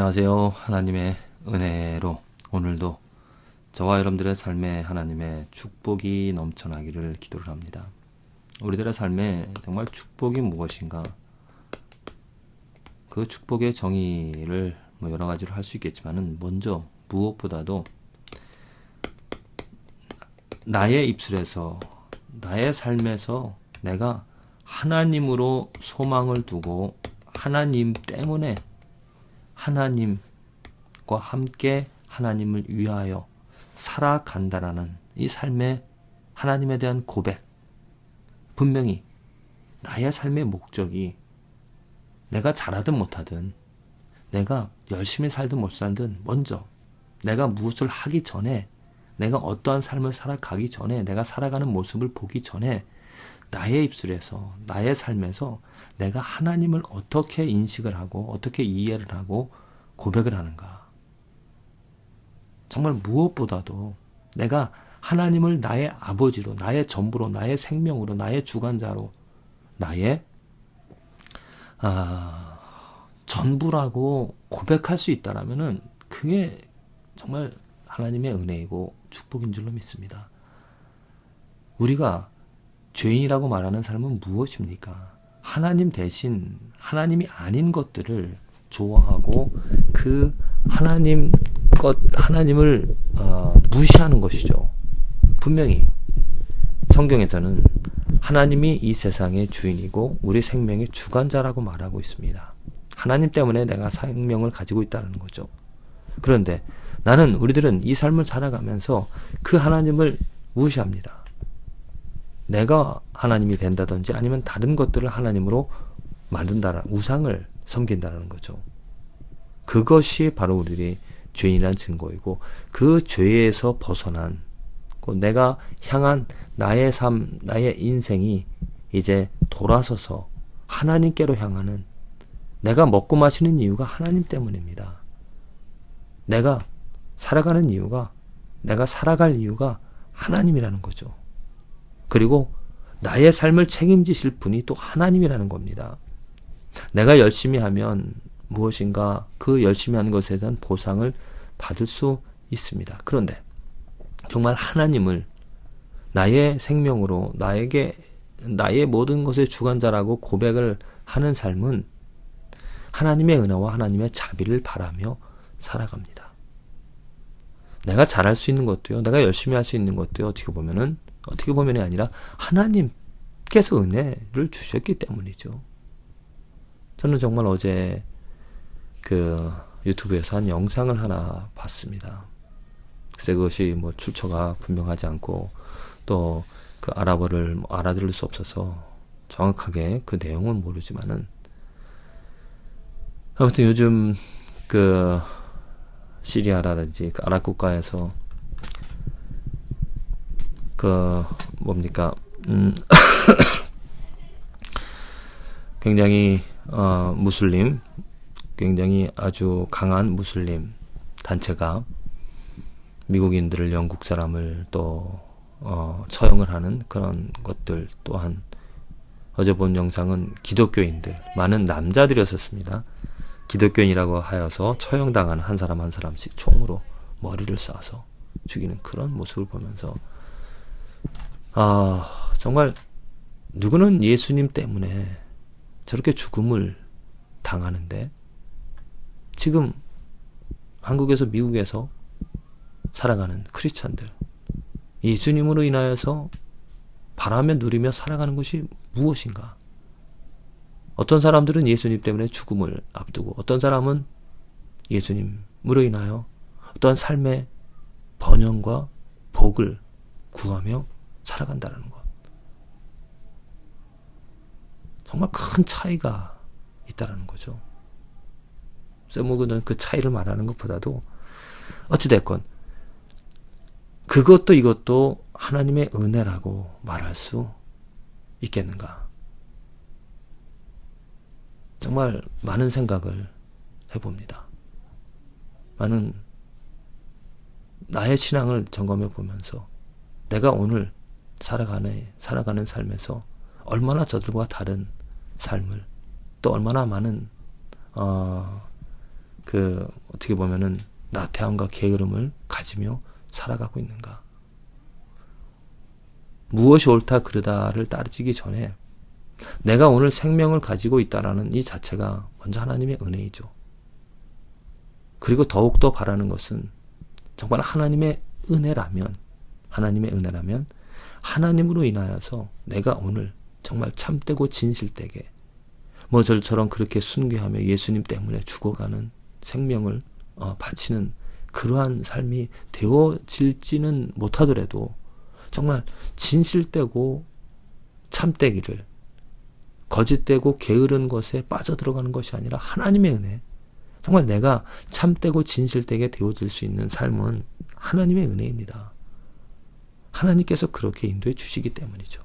안녕하세요. 하나님의 은혜로 오늘도 저와 여러분들의 삶에 하나님의 축복이 넘쳐나기를 기도를 합니다. 우리들의 삶에 정말 축복이 무엇인가? 그 축복의 정의를 뭐 여러 가지로 할 수 있겠지만은 먼저 무엇보다도 나의 입술에서 나의 삶에서 내가 하나님으로 소망을 두고 하나님 때문에 하나님과 함께 하나님을 위하여 살아간다라는 이 삶의 하나님에 대한 고백. 분명히 나의 삶의 목적이 내가 잘하든 못하든 내가 열심히 살든 못 살든 먼저 내가 무엇을 하기 전에 내가 어떠한 삶을 살아가기 전에 내가 살아가는 모습을 보기 전에 나의 입술에서 나의 삶에서 내가 하나님을 어떻게 인식을 하고 어떻게 이해를 하고 고백을 하는가. 정말 무엇보다도 내가 하나님을 나의 아버지로, 나의 전부로, 나의 생명으로, 나의 주관자로, 나의 아, 전부라고 고백할 수 있다라면은 그게 정말 하나님의 은혜이고 축복인 줄로 믿습니다. 우리가 죄인이라고 말하는 삶은 무엇입니까? 하나님 대신 하나님이 아닌 것들을 좋아하고 그 하나님 것 하나님을 어, 무시하는 것이죠. 분명히 성경에서는 하나님이 이 세상의 주인이고 우리 생명의 주관자라고 말하고 있습니다. 하나님 때문에 내가 생명을 가지고 있다는 거죠. 그런데 나는 우리들은 이 삶을 살아가면서 그 하나님을 무시합니다. 내가 하나님이 된다든지 아니면 다른 것들을 하나님으로 만든다는 우상을 섬긴다는 거죠. 그것이 바로 우리들이 죄인이란 증거이고 그 죄에서 벗어난 내가 향한 나의 삶, 나의 인생이 이제 돌아서서 하나님께로 향하는 내가 먹고 마시는 이유가 하나님 때문입니다. 내가 살아가는 이유가 내가 살아갈 이유가 하나님이라는 거죠. 그리고 나의 삶을 책임지실 분이 또 하나님이라는 겁니다. 내가 열심히 하면 무엇인가 그 열심히 하는 것에 대한 보상을 받을 수 있습니다. 그런데 정말 하나님을 나의 생명으로 나에게 나의 모든 것의 주관자라고 고백을 하는 삶은 하나님의 은혜와 하나님의 자비를 바라며 살아갑니다. 내가 잘할 수 있는 것도요, 내가 열심히 할 수 있는 것도요, 어떻게 보면은 어떻게 보면이 아니라 하나님께서 은혜를 주셨기 때문이죠. 저는 정말 어제 그 유튜브에서 한 영상을 하나 봤습니다. 글쎄 그것이 뭐 출처가 분명하지 않고 또 그 아랍어를 뭐 알아들을 수 없어서 정확하게 그 내용은 모르지만은 아무튼 요즘 그 시리아라든지 그 아랍 국가에서 그 뭡니까 음 굉장히 어 무슬림 굉장히 아주 강한 무슬림 단체가 미국인들을 영국 사람을 또 어, 처형을 하는 그런 것들 또한 어제 본 영상은 기독교인들 많은 남자들이었었습니다. 기독교인이라고 하여서 처형당하는 한 사람 한 사람씩 총으로 머리를 쏴서 죽이는 그런 모습을 보면서 아, 정말 누구는 예수님 때문에 저렇게 죽음을 당하는데 지금 한국에서 미국에서 살아가는 크리스찬들 예수님으로 인하여서 바라며 누리며 살아가는 것이 무엇인가? 어떤 사람들은 예수님 때문에 죽음을 앞두고 어떤 사람은 예수님으로 인하여 어떠한 삶의 번영과 복을 구하며 살아간다는 것. 정말 큰 차이가 있다라는 거죠. 세모그는 그 차이를 말하는 것보다도 어찌됐건 그것도 이것도 하나님의 은혜라고 말할 수 있겠는가? 정말 많은 생각을 해봅니다. 많은 나의 신앙을 점검해 보면서 내가 오늘 살아가는, 살아가는 삶에서 얼마나 저들과 다른 삶을 또 얼마나 많은, 어, 그 어떻게 보면은 나태함과 게으름을 가지며 살아가고 있는가? 무엇이 옳다 그르다를 따르기 전에 내가 오늘 생명을 가지고 있다라는 이 자체가 먼저 하나님의 은혜이죠. 그리고 더욱더 바라는 것은 정말 하나님의 은혜라면 하나님의 은혜라면 하나님으로 인하여서 내가 오늘 정말 참되고 진실되게 뭐 저처럼 그렇게 순교하며 예수님 때문에 죽어가는 생명을 어, 바치는 그러한 삶이 되어질지는 못하더라도 정말 진실되고 참되기를 거짓되고 게으른 것에 빠져들어가는 것이 아니라 하나님의 은혜 정말 내가 참되고 진실되게 되어질 수 있는 삶은 하나님의 은혜입니다. 하나님께서 그렇게 인도해 주시기 때문이죠.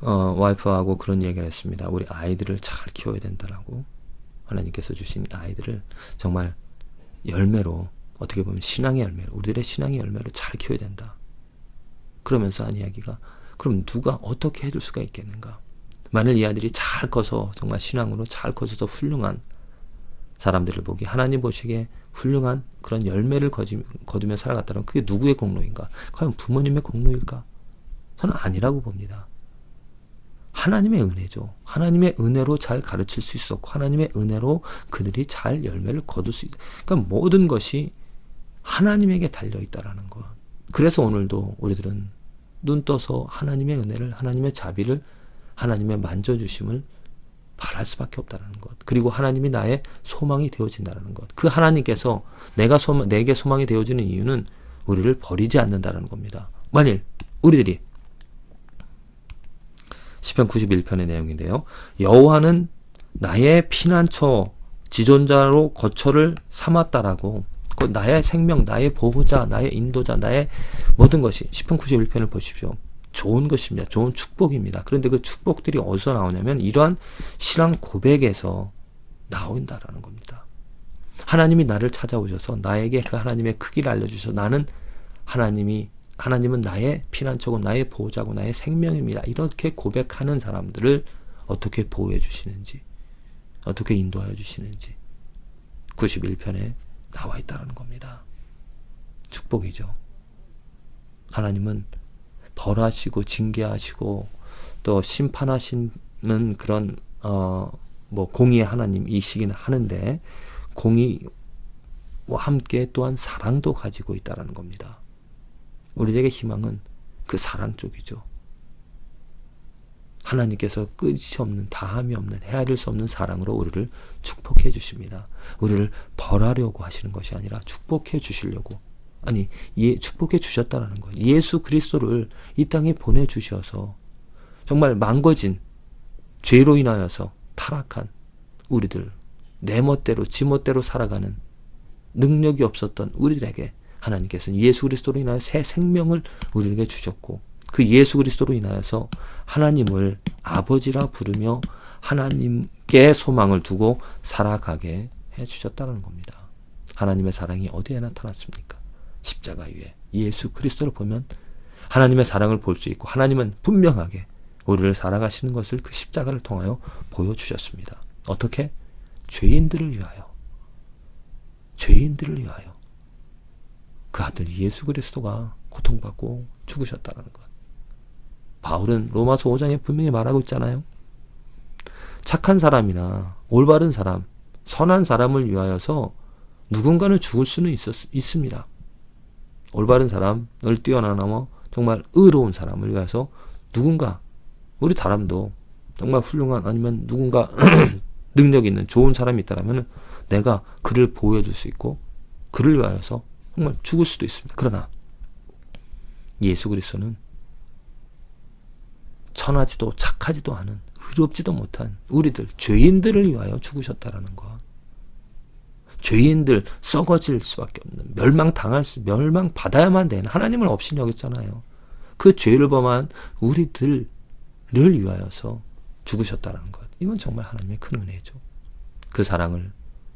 어, 와이프하고 그런 얘기를 했습니다. 우리 아이들을 잘 키워야 된다라고. 하나님께서 주신 아이들을 정말 열매로, 어떻게 보면 신앙의 열매로, 우리들의 신앙의 열매로 잘 키워야 된다. 그러면서 한 이야기가, 그럼 누가 어떻게 해줄 수가 있겠는가? 만일 이 아들이 잘 커서, 정말 신앙으로 잘 커서 더 훌륭한 사람들을 보기, 하나님 보시기에 훌륭한 그런 열매를 거두며 살아갔다면 그게 누구의 공로인가? 과연 부모님의 공로일까? 저는 아니라고 봅니다. 하나님의 은혜죠. 하나님의 은혜로 잘 가르칠 수 있었고 하나님의 은혜로 그들이 잘 열매를 거둘 수 있다. 그러니까 모든 것이 하나님에게 달려 있다라는 것. 그래서 오늘도 우리들은 눈 떠서 하나님의 은혜를 하나님의 자비를 하나님의 만져 주심을 바랄 수밖에 없다는 것. 그리고 하나님이 나의 소망이 되어진다는 것. 그 하나님께서 내가 소망, 내게 소망이 되어지는 이유는 우리를 버리지 않는다는 겁니다. 만일 우리들이 시편 91편의 내용인데요. 여호와는 나의 피난처 지존자로 거처를 삼았다라고 그 나의 생명, 나의 보호자, 나의 인도자, 나의 모든 것이 시편 91편을 보십시오. 좋은 것입니다. 좋은 축복입니다. 그런데 그 축복들이 어디서 나오냐면 이러한 신앙 고백에서 나온다라는 겁니다. 하나님이 나를 찾아오셔서 나에게 그 하나님의 크기를 알려주셔서 나는 하나님이 하나님은 나의 피난처고 나의 보호자고 나의 생명입니다. 이렇게 고백하는 사람들을 어떻게 보호해 주시는지, 어떻게 인도하여 주시는지 91편에 나와 있다는 겁니다. 축복이죠. 하나님은 벌하시고 징계하시고 또 심판하시는 그런 어 뭐 공의의 하나님이시긴 하는데 공의와 함께 또한 사랑도 가지고 있다라는 겁니다. 우리에게 희망은 그 사랑 쪽이죠. 하나님께서 끝이 없는 다함이 없는 헤아릴 수 없는 사랑으로 우리를 축복해 주십니다. 우리를 벌하려고 하시는 것이 아니라 축복해 주시려고 아니 예, 축복해 주셨다라는 거예요. 예수 그리스도를 이 땅에 보내 주셔서 정말 망거진 죄로 인하여서 타락한 우리들 내 멋대로 지 멋대로 살아가는 능력이 없었던 우리들에게 하나님께서는 예수 그리스도로 인하여 새 생명을 우리에게 주셨고 그 예수 그리스도로 인하여서 하나님을 아버지라 부르며 하나님께 소망을 두고 살아가게 해 주셨다는 겁니다. 하나님의 사랑이 어디에 나타났습니까? 십자가 위에 예수 그리스도를 보면 하나님의 사랑을 볼 수 있고 하나님은 분명하게 우리를 사랑하시는 것을 그 십자가를 통하여 보여주셨습니다. 어떻게? 죄인들을 위하여. 죄인들을 위하여. 그 아들 예수 그리스도가 고통받고 죽으셨다는 것. 바울은 로마서 5장에 분명히 말하고 있잖아요. 착한 사람이나 올바른 사람, 선한 사람을 위하여서 누군가는 죽을 수는 있었, 있습니다. 올바른 사람을 뛰어넘어 정말 의로운 사람을 위해서 누군가 우리 사람도 정말 훌륭한 아니면 누군가 능력 있는 좋은 사람이 있다면 내가 그를 보여줄 수 있고 그를 위하여서 정말 죽을 수도 있습니다. 그러나 예수 그리스도는 천하지도 착하지도 않은 의롭지도 못한 우리들 죄인들을 위하여 죽으셨다라는 것. 죄인들 썩어질 수밖에 없는 멸망 당할 수 멸망 받아야만 되는 하나님을 없이 여겼잖아요. 그 죄를 범한 우리들을 위하여서 죽으셨다는 것. 이건 정말 하나님의 큰 은혜죠. 그 사랑을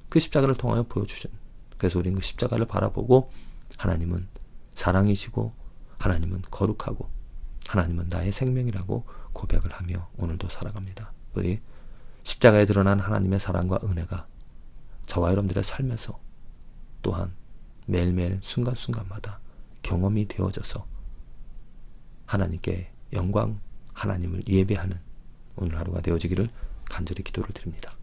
그 십자가를 통하여 보여주신 그래서 우리는 그 십자가를 바라보고 하나님은 사랑이시고 하나님은 거룩하고 하나님은 나의 생명이라고 고백을 하며 오늘도 살아갑니다. 우리 십자가에 드러난 하나님의 사랑과 은혜가 저와 여러분들의 삶에서 또한 매일매일 순간순간마다 경험이 되어져서 하나님께 영광, 하나님을 예배하는 오늘 하루가 되어지기를 간절히 기도를 드립니다.